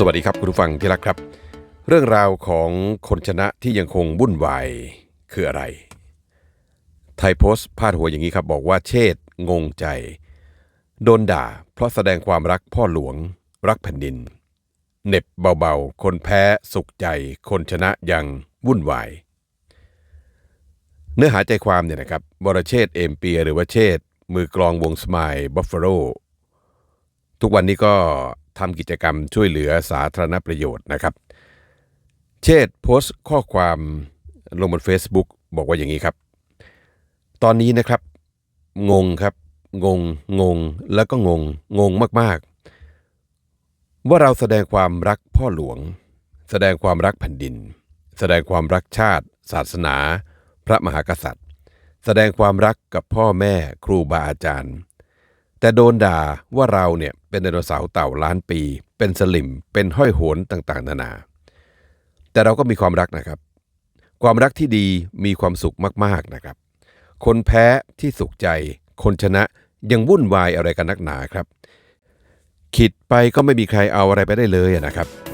สวัสดีครับคุณผู้ฟังที่รักครับ เรื่องราวของคนชนะที่ยังคงวุ่นวายคืออะไร ไทยโพสต์พาดหัวอย่างนี้ครับบอกว่าเชษงงใจ โดนด่า เพราะแสดงความรักพ่อหลวง รักแผ่นดินเหน็บเบาๆ คนแพ้สุขใจ คนชนะยังวุ่นวาย เนื้อหาใจความเนี่ยนะครับบรเชษฐ์เอมเปีย หรือว่าเชษมือกลองวงสมายบัฟฟาโลทุกวันนี้ก็ ทำกิจกรรมช่วยเหลือสาธารณประโยชน์นะครับ เชษฐ์โพสต์ข้อความลงบน Facebook บอกว่าอย่างนี้ครับ ตอนนี้นะครับ งงครับ งง งง แล้วก็งง งงมากๆ ว่าเราแสดงความรักพ่อหลวง แสดงความรักแผ่นดิน แสดงความรักชาติ ศาสนา พระมหากษัตริย์ แสดงความรักกับพ่อแม่ครูบาอาจารย์ แต่โดนด่าว่าเราเนี่ย เป็นไดโนเสาร์เต่าล้านปี เป็นสลิม เป็นห้อยโหนต่างๆ นานา แต่เราก็มีความรักนะครับ ความรักที่ดีมีความสุขมากๆนะครับ คนแพ้ที่สุขใจ คนชนะยังวุ่นวายอะไรกันนักหนาครับ ขิดไปก็ไม่มีใครเอาอะไรไปได้เลยนะครับ